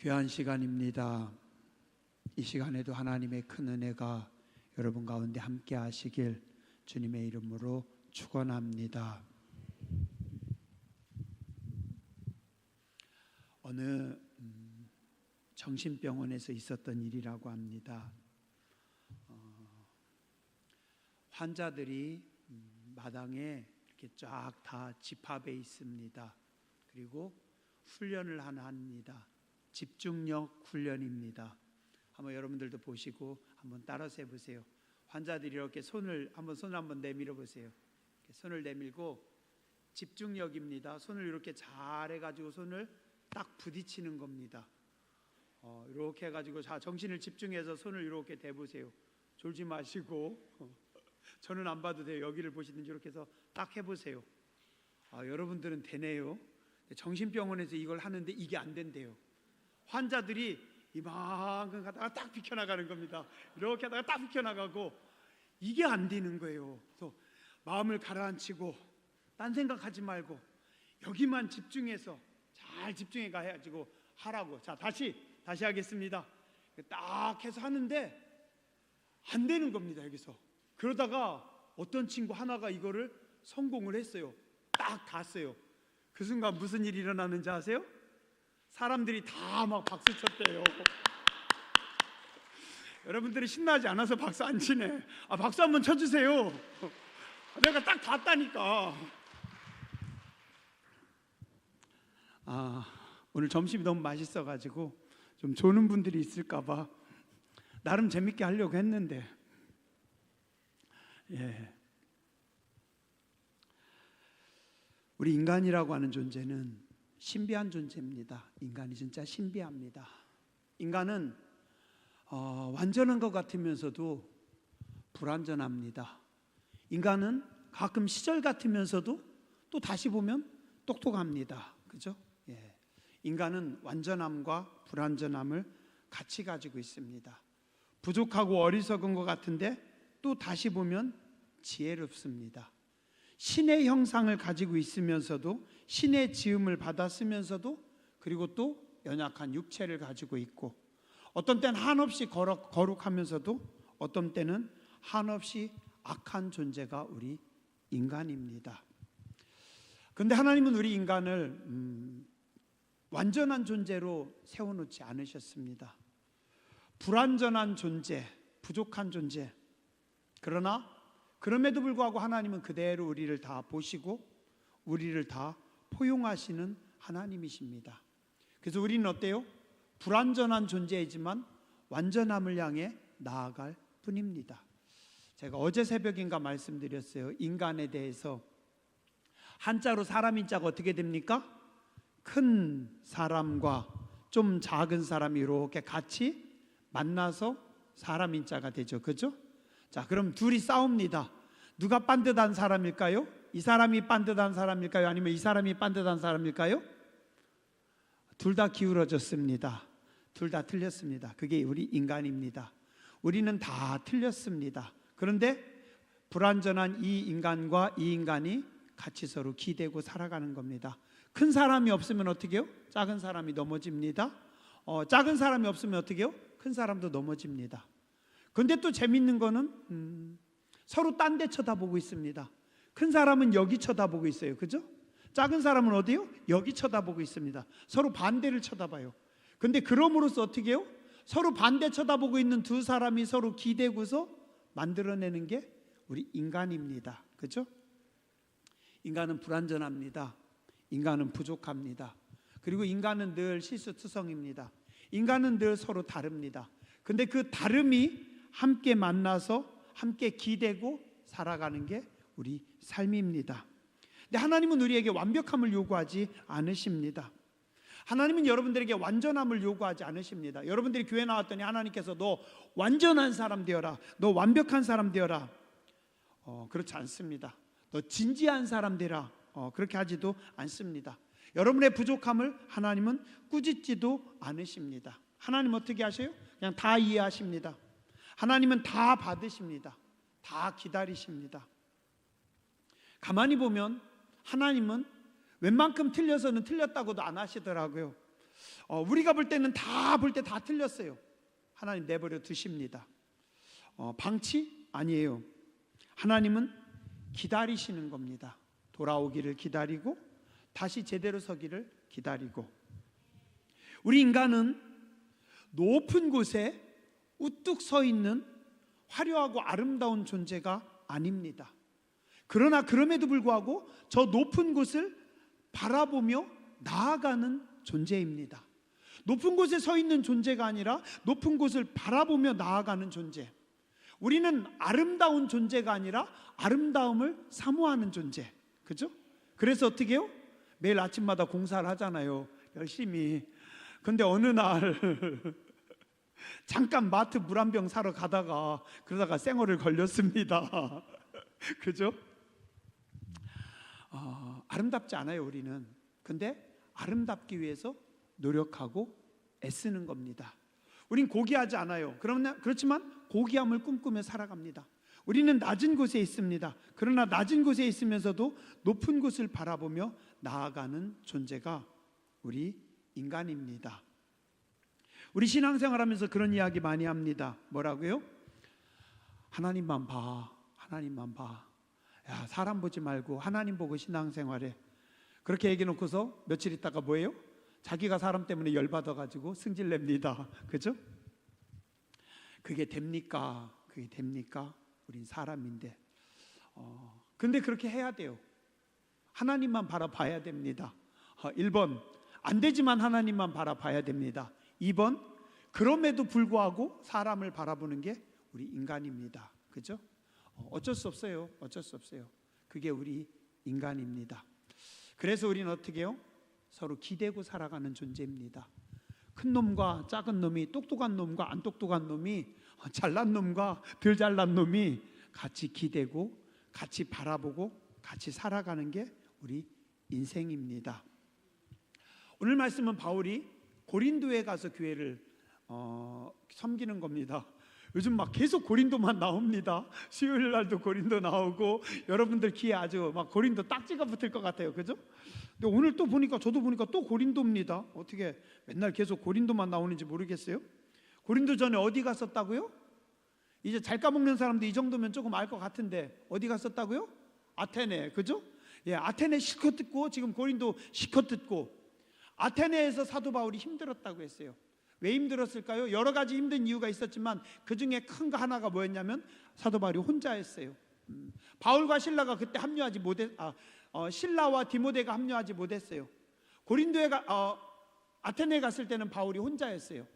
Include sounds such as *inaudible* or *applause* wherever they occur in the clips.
귀한 시간입니다. 이 시간에도 하나님의 큰 은혜가 여러분 가운데 함께 하시길 주님의 이름으로 축원합니다. 어느 음, 정신병원에서 있었던 일이라고 합니다. 어, 환자들이 음, 마당에 이렇게 쫙 다 집합해 있습니다. 그리고 훈련을 하나 합니다. 집중력 훈련입니다. 한번 여러분들도 보시고 한번 따라서 해보세요. 환자들이 이렇게 손을 한번 손을 한번 내밀어 보세요. 손을 내밀고 집중력입니다. 손을 이렇게 잘 해가지고 손을 딱 부딪히는 겁니다. 어, 이렇게 해가지고 자 정신을 집중해서 손을 이렇게 대보세요. 졸지 마시고 어, *laughs* 저는 안 봐도 돼요. 여기를 보시든지 이렇게 해서 딱 해보세요. 아, 여러분들은 되네요. 정신병원에서 이걸 하는데 이게 안 된대요. 환자들이 이만큼 가다가 딱 비켜나가는 겁니다. 이렇게 하다가 딱 비켜나가고 이게 안 되는 거예요. 그래서 마음을 가라앉히고 딴 생각하지 말고 여기만 집중해서 잘 집중해 가지고 하라고. 자 다시 다시 하겠습니다. 딱 해서 하는데 안 되는 겁니다 여기서. 그러다가 어떤 친구 하나가 이거를 성공을 했어요. 딱 갔어요. 그 순간 무슨 일이 일어나는지 아세요? 사람들이 다 막 박수 쳤대요. 여러분들이 신나지 않아서 박수 안 치네. 아 박수 한번 쳐주세요. 내가 딱 봤다니까. 아 오늘 점심이 너무 맛있어가지고 좀 조는 분들이 있을까봐 나름 재밌게 하려고 했는데 예. 우리 인간이라고 하는 존재는 신비한 존재입니다. 인간이 진짜 신비합니다. 인간은 어, 완전한 것 같으면서도 불완전합니다. 인간은 가끔 시절 같으면서도 또 다시 보면 똑똑합니다. 그죠? 예. 인간은 완전함과 불완전함을 같이 가지고 있습니다. 부족하고 어리석은 것 같은데 또 다시 보면 지혜롭습니다. 신의 형상을 가지고 있으면서도 신의 지음을 받았으면서도 그리고 또 연약한 육체를 가지고 있고 어떤 때는 한없이 거룩, 거룩하면서도 어떤 때는 한없이 악한 존재가 우리 인간입니다. 그런데 하나님은 우리 인간을 음, 완전한 존재로 세워놓지 않으셨습니다. 불완전한 존재, 부족한 존재. 그러나 그럼에도 불구하고 하나님은 그대로 우리를 다 보시고 우리를 다 포용하시는 하나님이십니다. 그래서 우리는 어때요? 불완전한 존재이지만 완전함을 향해 나아갈 뿐입니다. 제가 어제 새벽인가 말씀드렸어요. 인간에 대해서 한자로 사람 인 자가 어떻게 됩니까? 큰 사람과 좀 작은 사람이 이렇게 같이 만나서 사람 인 자가 되죠. 그죠? 자, 그럼 둘이 싸웁니다. 누가 빤듯한 사람일까요? 이 사람이 빤듯한 사람일까요? 아니면 이 사람이 빤듯한 사람일까요? 둘 다 기울어졌습니다. 둘 다 틀렸습니다. 그게 우리 인간입니다. 우리는 다 틀렸습니다. 그런데 불완전한 이 인간과 이 인간이 같이 서로 기대고 살아가는 겁니다. 큰 사람이 없으면 어떻게 해요? 작은 사람이 넘어집니다. 어, 작은 사람이 없으면 어떻게 해요? 큰 사람도 넘어집니다. 근데 또 재밌는 거는 음, 서로 딴 데 쳐다보고 있습니다. 큰 사람은 여기 쳐다보고 있어요. 그죠? 작은 사람은 어디요? 여기 쳐다보고 있습니다. 서로 반대를 쳐다봐요. 근데 그럼으로써 어떻게 해요? 서로 반대 쳐다보고 있는 두 사람이 서로 기대고서 만들어내는 게 우리 인간입니다. 그죠? 인간은 불완전합니다. 인간은 부족합니다. 그리고 인간은 늘 실수투성입니다. 인간은 늘 서로 다릅니다. 근데 그 다름이 함께 만나서 함께 기대고 살아가는 게 우리 삶입니다. 근데 하나님은 우리에게 완벽함을 요구하지 않으십니다. 하나님은 여러분들에게 완전함을 요구하지 않으십니다. 여러분들이 교회 나왔더니 하나님께서 너 완전한 사람 되어라. 너 완벽한 사람 되어라. 어, 그렇지 않습니다. 너 진지한 사람 되라. 어, 그렇게 하지도 않습니다. 여러분의 부족함을 하나님은 꾸짖지도 않으십니다. 하나님 어떻게 하셔요? 그냥 다 이해하십니다. 하나님은 다 받으십니다. 다 기다리십니다. 가만히 보면 하나님은 웬만큼 틀려서는 틀렸다고도 안 하시더라고요. 어, 우리가 볼 때는 다 볼 때 다 틀렸어요. 하나님 내버려 두십니다. 어, 방치 아니에요. 하나님은 기다리시는 겁니다. 돌아오기를 기다리고 다시 제대로 서기를 기다리고 우리 인간은 높은 곳에 우뚝 서 있는 화려하고 아름다운 존재가 아닙니다. 그러나 그럼에도 불구하고 저 높은 곳을 바라보며 나아가는 존재입니다. 높은 곳에 서 있는 존재가 아니라 높은 곳을 바라보며 나아가는 존재. 우리는 아름다운 존재가 아니라 아름다움을 사모하는 존재. 그죠? 그래서 어떻게 해요? 매일 아침마다 공사를 하잖아요. 열심히. 근데 어느 날 *laughs* 잠깐 마트 물 한 병 사러 가다가 그러다가 쌩얼을 걸렸습니다. *laughs* 그죠? 어, 아름답지 않아요, 우리는. 근데 아름답기 위해서 노력하고 애쓰는 겁니다. 우린 고귀하지 않아요. 그러나 그렇지만 고귀함을 꿈꾸며 살아갑니다. 우리는 낮은 곳에 있습니다. 그러나 낮은 곳에 있으면서도 높은 곳을 바라보며 나아가는 존재가 우리 인간입니다. 우리 신앙생활 하면서 그런 이야기 많이 합니다. 뭐라고요? 하나님만 봐. 하나님만 봐. 야, 사람 보지 말고 하나님 보고 신앙생활해. 그렇게 얘기해 놓고서 며칠 있다가 뭐예요? 자기가 사람 때문에 열받아 가지고 승질 냅니다. *laughs* 그죠? 그게 됩니까? 그게 됩니까? 우린 사람인데. 어, 근데 그렇게 해야 돼요. 하나님만 바라봐야 됩니다. 어, 1번 안 되지만 하나님만 바라봐야 됩니다. 2번 그럼에도 불구하고 사람을 바라보는 게 우리 인간입니다. 그죠? 어, 어쩔 수 없어요. 어쩔 수 없어요. 그게 우리 인간입니다. 그래서 우리는 어떻게 해요? 서로 기대고 살아가는 존재입니다. 큰 놈과 작은 놈이 똑똑한 놈과 안 똑똑한 놈이 어, 잘난 놈과 덜 잘난 놈이 같이 기대고 같이 바라보고 같이 살아가는 게 우리 인생입니다. 오늘 말씀은 바울이 고린도에 가서 교회를 어, 섬기는 겁니다. 요즘 막 계속 고린도만 나옵니다. 수요일 날도 고린도 나오고 여러분들 귀에 아주 막 고린도 딱지가 붙을 것 같아요. 그죠? 근데 오늘 또 보니까 저도 보니까 또 고린도입니다. 어떻게 맨날 계속 고린도만 나오는지 모르겠어요. 고린도 전에 어디 갔었다고요? 이제 잘 까먹는 사람도 이 정도면 조금 알 것 같은데 어디 갔었다고요? 아테네. 그죠? 예, 아테네 실컷 듣고 지금 고린도 실컷 듣고 아테네에서 사도 바울이 힘들었다고 했어요. 왜 힘들었을까요? 여러 가지 힘든 이유가 있었지만 그 중에 큰 거 하나가 뭐였냐면 사도 바울이 혼자였어요. 음, 바울과 신라가 그때 합류하지 못했, 아, 어, 신라와 디모데가 합류하지 못했어요. 고린도에 가, 어, 아테네에 갔을 때는 바울이 혼자였어요.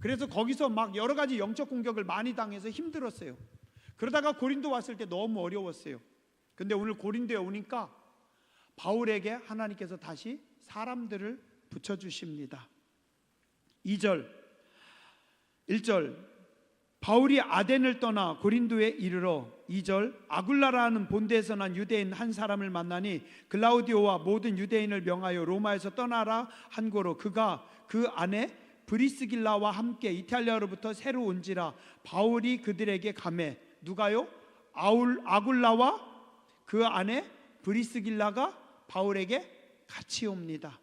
그래서 거기서 막 여러 가지 영적 공격을 많이 당해서 힘들었어요. 그러다가 고린도 왔을 때 너무 어려웠어요. 근데 오늘 고린도에 오니까 바울에게 하나님께서 다시 사람들을 붙여 주십니다. 2절 1절 바울이 아덴을 떠나 고린도에 이르러 2절 아굴라라는 본대에서 난 유대인 한 사람을 만나니 글라우디오와 모든 유대인을 명하여 로마에서 떠나라 한 거로 그가 그 안에 브리스길라와 함께 이탈리아로부터 새로 온지라 바울이 그들에게 감해 누가요? 아울 아굴라와 그 안에 브리스길라가 바울에게 같이 옵니다.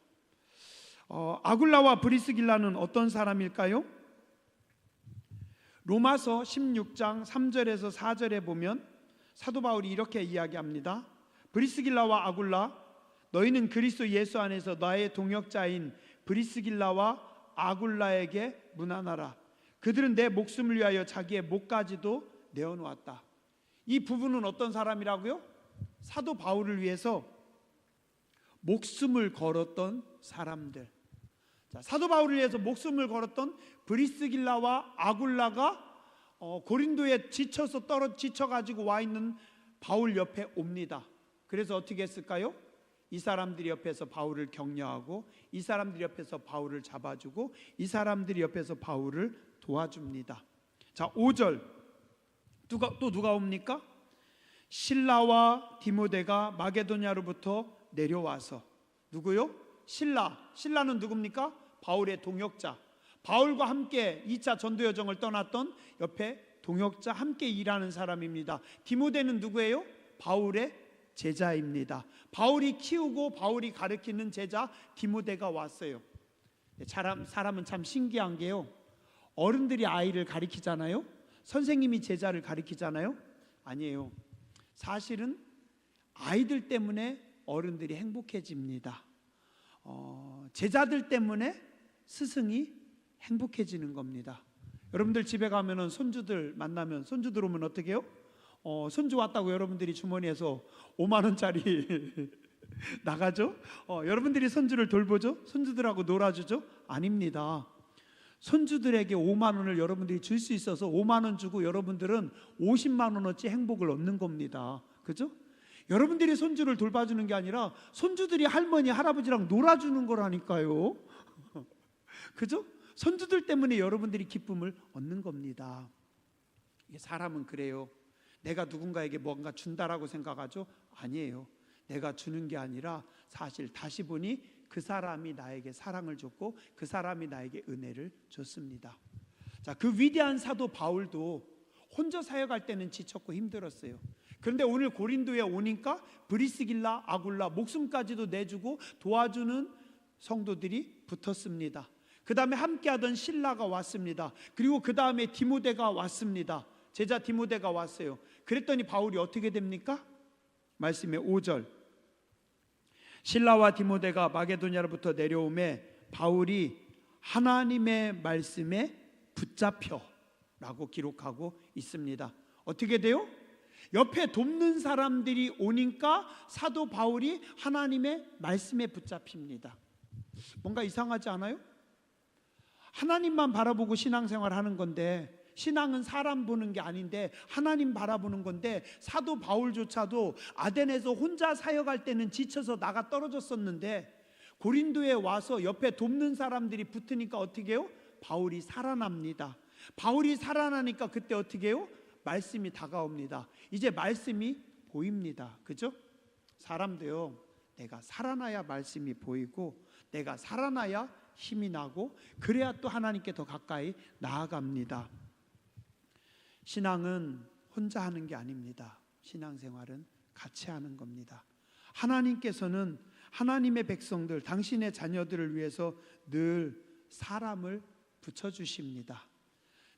어, 아굴라와 브리스길라는 어떤 사람일까요? 로마서 16장 3절에서 4절에 보면 사도 바울이 이렇게 이야기합니다. 브리스길라와 아굴라 너희는 그리스도 예수 안에서 나의 동역자인 브리스길라와 아굴라에게 문안하라. 그들은 내 목숨을 위하여 자기의 목까지도 내어 놓았다. 이 부분은 어떤 사람이라고요? 사도 바울을 위해서 목숨을 걸었던 사람들. 자, 사도 바울을 위해서 목숨을 걸었던 브리스길라와 아굴라가 어, 고린도에 지쳐서 떨어 지쳐 가지고 와 있는 바울 옆에 옵니다. 그래서 어떻게 했을까요? 이 사람들이 옆에서 바울을 격려하고 이 사람들이 옆에서 바울을 잡아주고 이 사람들이 옆에서 바울을 도와줍니다. 자, 5절 누가 또 누가 옵니까? 신라와 디모데가 마게도냐로부터 내려와서 누구요? 신라. 신라는 누굽니까? 바울의 동역자. 바울과 함께 2차 전도 여정을 떠났던 옆에 동역자 함께 일하는 사람입니다. 디모데는 누구예요? 바울의 제자입니다. 바울이 키우고 바울이 가르치는 제자 디모데가 왔어요. 사람 사람은 참 신기한 게요. 어른들이 아이를 가리키잖아요. 선생님이 제자를 가리키잖아요. 아니에요. 사실은 아이들 때문에 어른들이 행복해집니다. 어, 제자들 때문에 스승이 행복해지는 겁니다. 여러분들 집에 가면은 손주들 만나면 손주들 오면 어떻게 해요? 어, 손주 왔다고 여러분들이 주머니에서 5만 원짜리 *laughs* 나가죠? 어, 여러분들이 손주를 돌보죠? 손주들하고 놀아주죠? 아닙니다. 손주들에게 5만 원을 여러분들이 줄 수 있어서 5만 원 주고 여러분들은 50만 원어치 행복을 얻는 겁니다. 그죠? 여러분들이 손주를 돌봐주는 게 아니라 손주들이 할머니 할아버지랑 놀아주는 거라니까요. 그죠? 손주들 때문에 여러분들이 기쁨을 얻는 겁니다. 사람은 그래요. 내가 누군가에게 뭔가 준다라고 생각하죠? 아니에요. 내가 주는 게 아니라 사실 다시 보니 그 사람이 나에게 사랑을 줬고 그 사람이 나에게 은혜를 줬습니다. 자, 그 위대한 사도 바울도 혼자 사역할 때는 지쳤고 힘들었어요. 그런데 오늘 고린도에 오니까 브리스길라, 아굴라 목숨까지도 내주고 도와주는 성도들이 붙었습니다. 그 다음에 함께하던 신라가 왔습니다. 그리고 그 다음에 디모데가 왔습니다. 제자 디모데가 왔어요. 그랬더니 바울이 어떻게 됩니까? 말씀의 5절. 신라와 디모데가 마게도냐로부터 내려오매 바울이 하나님의 말씀에 붙잡혀 라고 기록하고 있습니다. 어떻게 돼요? 옆에 돕는 사람들이 오니까 사도 바울이 하나님의 말씀에 붙잡힙니다. 뭔가 이상하지 않아요? 하나님만 바라보고 신앙생활 하는 건데 신앙은 사람 보는 게 아닌데 하나님 바라보는 건데 사도 바울조차도 아덴에서 혼자 사역할 때는 지쳐서 나가 떨어졌었는데 고린도에 와서 옆에 돕는 사람들이 붙으니까 어떻게 해요? 바울이 살아납니다. 바울이 살아나니까 그때 어떻게 해요? 말씀이 다가옵니다. 이제 말씀이 보입니다. 그죠? 사람도요. 내가 살아나야 말씀이 보이고 내가 살아나야 힘이 나고 그래야 또 하나님께 더 가까이 나아갑니다. 신앙은 혼자 하는 게 아닙니다. 신앙생활은 같이 하는 겁니다. 하나님께서는 하나님의 백성들, 당신의 자녀들을 위해서 늘 사람을 붙여주십니다.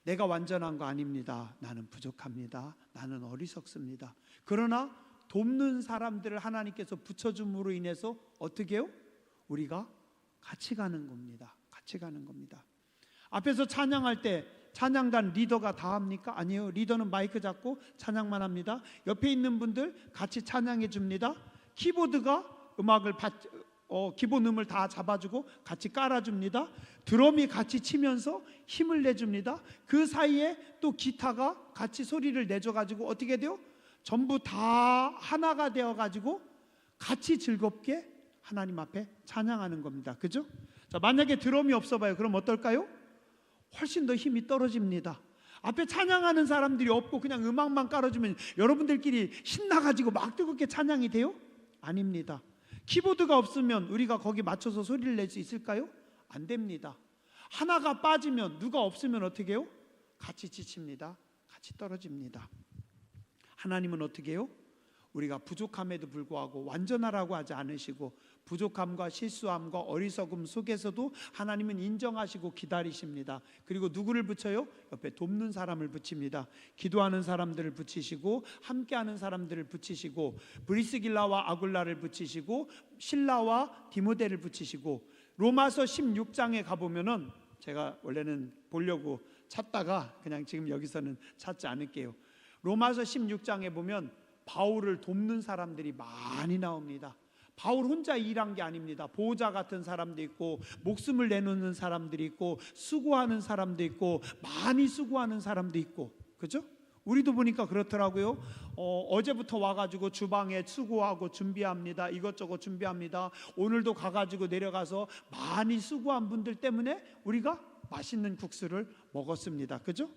내가 완전한 거 아닙니다. 나는 부족합니다. 나는 어리석습니다. 그러나 돕는 사람들을 하나님께서 붙여줌으로 인해서 어떻게 해요? 우리가 같이 가는 겁니다. 같이 가는 겁니다. 앞에서 찬양할 때 찬양단 리더가 다 합니까? 아니요. 리더는 마이크 잡고 찬양만 합니다. 옆에 있는 분들 같이 찬양해 줍니다. 키보드가 음악을 받, 어, 기본 음을 다 잡아주고 같이 깔아줍니다. 드럼이 같이 치면서 힘을 내줍니다. 그 사이에 또 기타가 같이 소리를 내줘가지고 어떻게 돼요? 전부 다 하나가 되어가지고 같이 즐겁게 하나님 앞에 찬양하는 겁니다. 그죠? 자, 만약에 드럼이 없어 봐요. 그럼 어떨까요? 훨씬 더 힘이 떨어집니다. 앞에 찬양하는 사람들이 없고 그냥 음악만 깔아주면 여러분들끼리 신나가지고 막 뜨겁게 찬양이 돼요? 아닙니다. 키보드가 없으면 우리가 거기 맞춰서 소리를 낼 수 있을까요? 안 됩니다. 하나가 빠지면 누가 없으면 어떻게 해요? 같이 지칩니다. 같이 떨어집니다. 하나님은 어떻게 해요? 우리가 부족함에도 불구하고 완전하라고 하지 않으시고 부족함과 실수함과 어리석음 속에서도 하나님은 인정하시고 기다리십니다. 그리고 누구를 붙여요? 옆에 돕는 사람을 붙입니다. 기도하는 사람들을 붙이시고 함께하는 사람들을 붙이시고 브리스길라와 아굴라를 붙이시고 신라와 디모데를 붙이시고 로마서 16장에 가 보면은 제가 원래는 보려고 찾다가 그냥 지금 여기서는 찾지 않을게요. 로마서 16장에 보면 바울을 돕는 사람들이 많이 나옵니다. 바울 혼자 일한 게 아닙니다. 보호자 같은 사람도 있고 목숨을 내놓는 사람들이 있고 수고하는 사람도 있고 많이 수고하는 사람도 있고 그죠? 우리도 보니까 그렇더라고요. 어, 제부터 와가지고 주방에 수고하고 준비합니다. 이것저것 준비합니다. 오늘도 가가지고 내려가서 많이 수고한 분들 때문에 우리가 맛있는 국수를 먹었습니다. 그죠?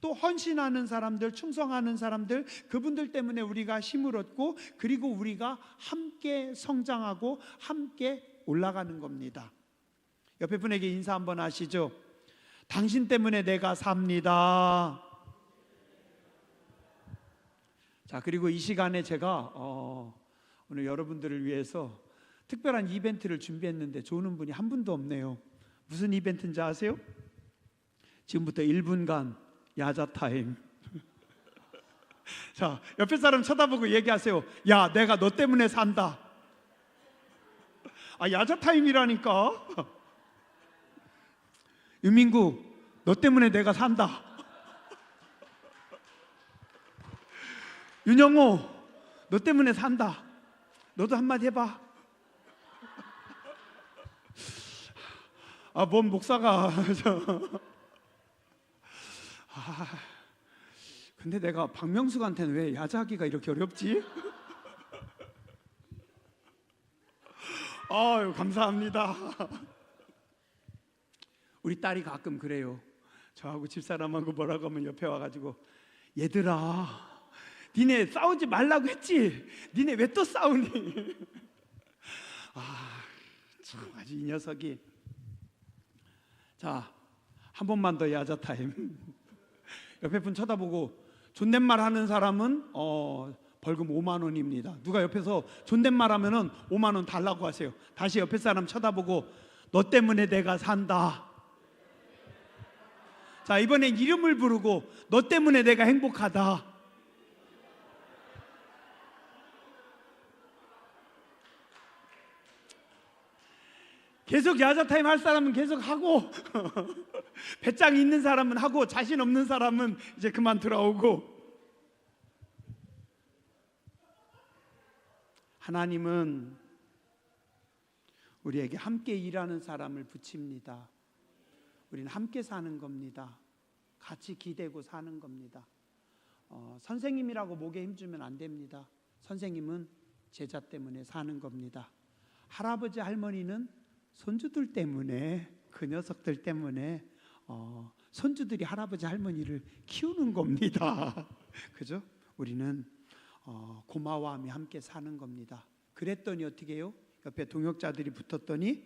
또 헌신하는 사람들, 충성하는 사람들, 그분들 때문에 우리가 힘을 얻고 그리고 우리가 함께 성장하고 함께 올라가는 겁니다. 옆에 분에게 인사 한번 하시죠. 당신 때문에 내가 삽니다. 자, 그리고 이 시간에 제가 어, 오늘 여러분들을 위해서 특별한 이벤트를 준비했는데 좋은 분이 한 분도 없네요. 무슨 이벤트인지 아세요? 지금부터 1분간 야자 타임. 자, 옆에 사람 쳐다보고 얘기하세요. 야, 내가 너 때문에 산다. 아, 야자 타임이라니까. 유민구, 너 때문에 내가 산다. 윤영호, 너 때문에 산다. 너도 한마디 해봐. 아, 뭔 목사가. 저. 아, 근데 내가 박명숙한테는 왜 야자하기가 이렇게 어렵지? 아유, 감사합니다. 우리 딸이 가끔 그래요. 저하고 집사람하고 뭐라고 하면 옆에 와가지고 얘들아, 니네 싸우지 말라고 했지? 니네 왜 또 싸우니? 아, 참 아주 이 녀석이. 자, 한 번만 더 야자 타임. 옆에 분 쳐다보고 존댓말 하는 사람은 어, 벌금 5만 원입니다. 누가 옆에서 존댓말 하면은 5만 원 달라고 하세요. 다시 옆에 사람 쳐다보고 너 때문에 내가 산다. 자, 이번엔 이름을 부르고 너 때문에 내가 행복하다. 계속 야자 타임 할 사람은 계속 하고 *laughs* 배짱 있는 사람은 하고 자신 없는 사람은 이제 그만 들어오고 하나님은 우리에게 함께 일하는 사람을 붙입니다. 우리는 함께 사는 겁니다. 같이 기대고 사는 겁니다. 어, 선생님이라고 목에 힘주면 안 됩니다. 선생님은 제자 때문에 사는 겁니다. 할아버지 할머니는 손주들 때문에 그 녀석들 때문에 어, 손주들이 할아버지 할머니를 키우는 겁니다. *laughs* 그죠? 우리는 어, 고마워함이 함께 사는 겁니다. 그랬더니 어떻게 해요? 옆에 동역자들이 붙었더니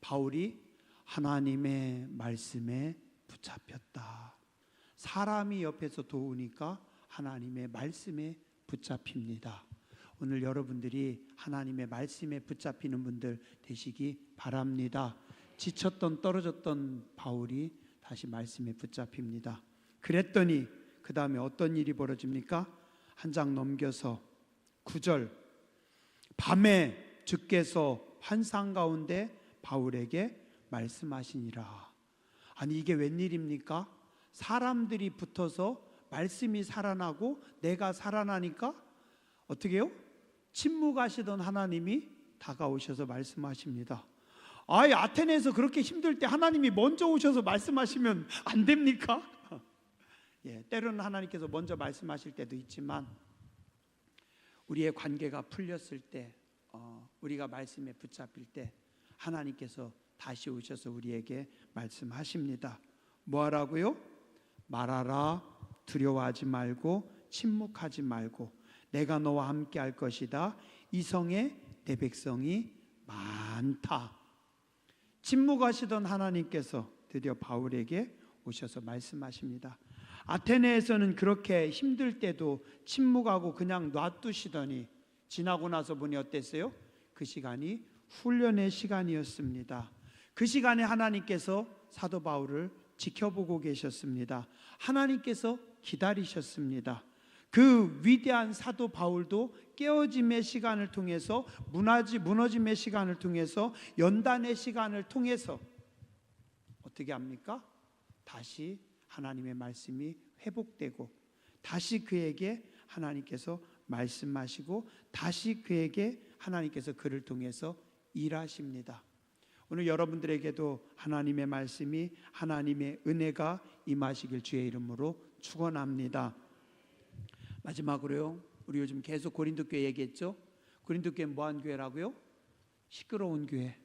바울이 하나님의 말씀에 붙잡혔다. 사람이 옆에서 도우니까 하나님의 말씀에 붙잡힙니다. 오늘 여러분들이 하나님의 말씀에 붙잡히는 분들 되시기 바랍니다. 지쳤던 떨어졌던 바울이 다시 말씀에 붙잡힙니다. 그랬더니 그 다음에 어떤 일이 벌어집니까? 한 장 넘겨서 9절 밤에 주께서 환상 가운데 바울에게 말씀하시니라. 아니 이게 웬일입니까? 사람들이 붙어서 말씀이 살아나고 내가 살아나니까 어떻게 해요? 침묵하시던 하나님이 다가오셔서 말씀하십니다. 아이 아테네에서 그렇게 힘들 때 하나님이 먼저 오셔서 말씀하시면 안 됩니까? *laughs* 예, 때로는 하나님께서 먼저 말씀하실 때도 있지만 우리의 관계가 풀렸을 때, 어, 우리가 말씀에 붙잡힐 때 하나님께서 다시 오셔서 우리에게 말씀하십니다. 뭐 하라고요? 말하라, 두려워하지 말고 침묵하지 말고 내가 너와 함께 할 것이다. 이 성에 내 백성이 많다. 침묵하시던 하나님께서 드디어 바울에게 오셔서 말씀하십니다. 아테네에서는 그렇게 힘들 때도 침묵하고 그냥 놔두시더니 지나고 나서 보니 어땠어요? 그 시간이 훈련의 시간이었습니다. 그 시간에 하나님께서 사도 바울을 지켜보고 계셨습니다. 하나님께서 기다리셨습니다. 그 위대한 사도 바울도 깨어짐의 시간을 통해서 무너지 무너짐의 시간을 통해서 연단의 시간을 통해서 어떻게 합니까? 다시 하나님의 말씀이 회복되고 다시 그에게 하나님께서 말씀하시고 다시 그에게 하나님께서 그를 통해서 일하십니다. 오늘 여러분들에게도 하나님의 말씀이 하나님의 은혜가 임하시길 주의 이름으로 축원합니다. 마지막으로요. 우리 요즘 계속 고린도 교회 얘기했죠. 고린도 교회 뭐한 교회라고요? 시끄러운 교회,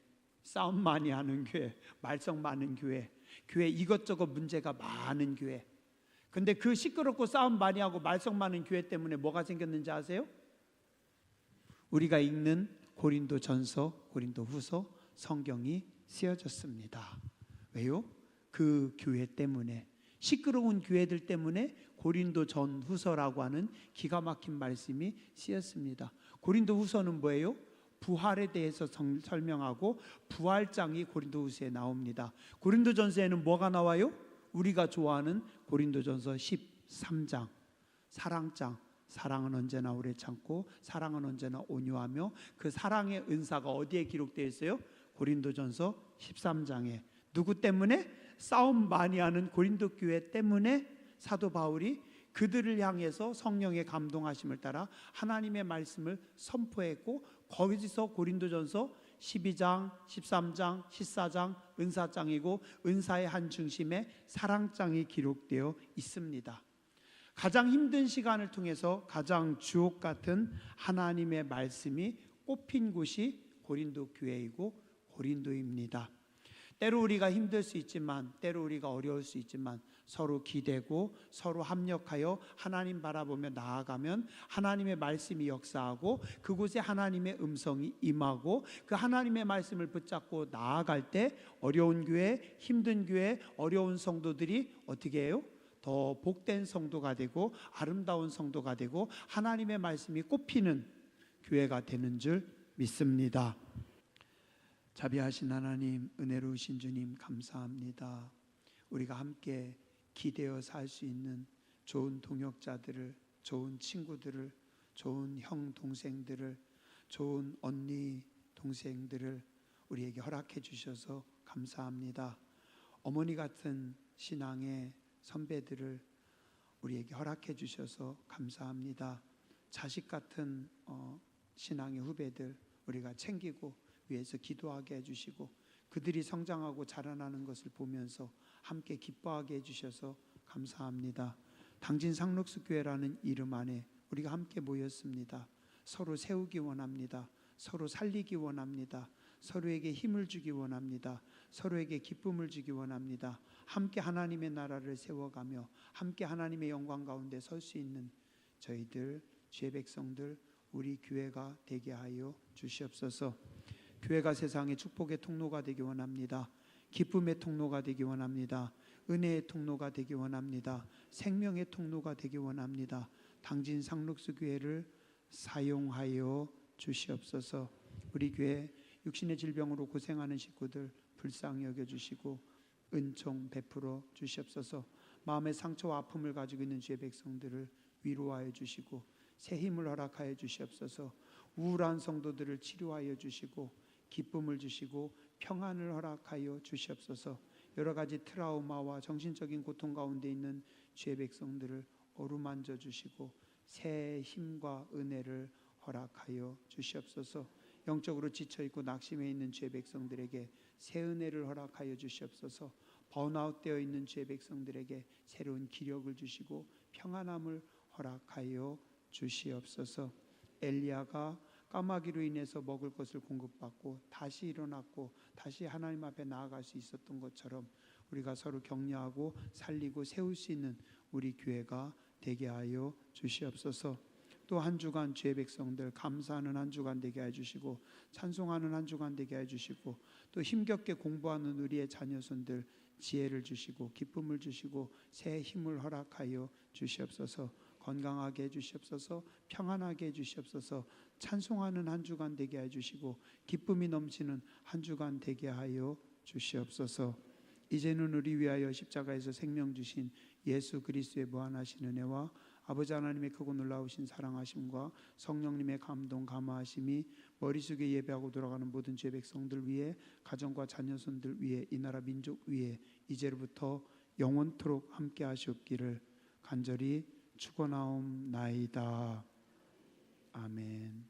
싸움 많이 하는 교회, 말썽 많은 교회, 교회 이것저것 문제가 많은 교회. 근데 그 시끄럽고 싸움 많이 하고 말썽 많은 교회 때문에 뭐가 생겼는지 아세요? 우리가 읽는 고린도 전서, 고린도 후서 성경이 쓰여졌습니다. 왜요? 그 교회 때문에 시끄러운 교회들 때문에 고린도 전 후서라고 하는 기가 막힌 말씀이 쓰였습니다. 고린도 후서는 뭐예요? 부활에 대해서 성- 설명하고 부활장이 고린도 후서에 나옵니다. 고린도 전서에는 뭐가 나와요? 우리가 좋아하는 고린도 전서 13장 사랑장 사랑은 언제나 오래 참고 사랑은 언제나 온유하며 그 사랑의 은사가 어디에 기록되어 있어요? 고린도전서 13장에 누구 때문에 싸움 많이 하는 고린도 교회 때문에 사도 바울이 그들을 향해서 성령의 감동하심을 따라 하나님의 말씀을 선포했고 거기서 고린도전서 12장, 13장, 14장 은사장이고 은사의 한 중심에 사랑장이 기록되어 있습니다. 가장 힘든 시간을 통해서 가장 주옥 같은 하나님의 말씀이 꼽힌 곳이 고린도 교회이고 고린도입니다. 때로 우리가 힘들 수 있지만 때로 우리가 어려울 수 있지만 서로 기대고 서로 합력하여 하나님 바라보며 나아가면 하나님의 말씀이 역사하고 그곳에 하나님의 음성이 임하고 그 하나님의 말씀을 붙잡고 나아갈 때 어려운 교회, 힘든 교회, 어려운 성도들이 어떻게 해요? 더 복된 성도가 되고 아름다운 성도가 되고 하나님의 말씀이 꼽히는 교회가 되는 줄 믿습니다. 자비하신 하나님, 은혜로우신 주님 감사합니다. 우리가 함께 기대어 살 수 있는 좋은 동역자들을, 좋은 친구들을, 좋은 형 동생들을, 좋은 언니 동생들을 우리에게 허락해 주셔서 감사합니다. 어머니 같은 신앙의 선배들을 우리에게 허락해 주셔서 감사합니다. 자식 같은 어, 신앙의 후배들 우리가 챙기고 위해서 기도하게 해주시고 그들이 성장하고 자라나는 것을 보면서 함께 기뻐하게 해주셔서 감사합니다. 당진 상록수 교회라는 이름 안에 우리가 함께 모였습니다. 서로 세우기 원합니다. 서로 살리기 원합니다. 서로에게 힘을 주기 원합니다. 서로에게 기쁨을 주기 원합니다. 함께 하나님의 나라를 세워가며 함께 하나님의 영광 가운데 설 수 있는 저희들 주의 백성들 우리 교회가 되게 하여 주시옵소서. 교회가 세상의 축복의 통로가 되기 원합니다. 기쁨의 통로가 되기 원합니다. 은혜의 통로가 되기 원합니다. 생명의 통로가 되기 원합니다. 당진 상록수 교회를 사용하여 주시옵소서. 우리 교회 육신의 질병으로 고생하는 식구들 불쌍히 여겨 주시고 은총 베풀어 주시옵소서. 마음의 상처와 아픔을 가지고 있는 주의 백성들을 위로하여 주시고 새 힘을 허락하여 주시옵소서. 우울한 성도들을 치료하여 주시고 기쁨을 주시고 평안을 허락하여 주시옵소서. 여러 가지 트라우마와 정신적인 고통 가운데 있는 주의 백성들을 어루만져 주시고 새 힘과 은혜를 허락하여 주시옵소서. 영적으로 지쳐 있고 낙심해 있는 주의 백성들에게 새 은혜를 허락하여 주시옵소서. 번아웃되어 있는 주의 백성들에게 새로운 기력을 주시고 평안함을 허락하여 주시옵소서. 엘리야가 까마귀로 인해서 먹을 것을 공급받고 다시 일어났고 다시 하나님 앞에 나아갈 수 있었던 것처럼 우리가 서로 격려하고 살리고 세울 수 있는 우리 교회가 되게 하여 주시옵소서. 또한 주간 주의 백성들 감사하는 한 주간 되게 해 주시고 찬송하는 한 주간 되게 해 주시고 또 힘겹게 공부하는 우리의 자녀손들 지혜를 주시고 기쁨을 주시고 새 힘을 허락하여 주시옵소서. 건강하게 해 주시옵소서. 평안하게 해 주시옵소서. 찬송하는 한 주간 되게 해 주시고 기쁨이 넘치는 한 주간 되게 하여 주시옵소서. 이제는 우리 위하여 십자가에서 생명 주신 예수 그리스도의 무한하신 은혜와 아버지 하나님의 크고 놀라우신 사랑하심과 성령님의 감동 감화하심이 머릿속에 예배하고 돌아가는 모든 죄 백성들 위해 가정과 자녀손들 위해 이 나라 민족 위해 이제로부터 영원토록 함께 하시옵기를 간절히 축원하옵나이다. 아멘.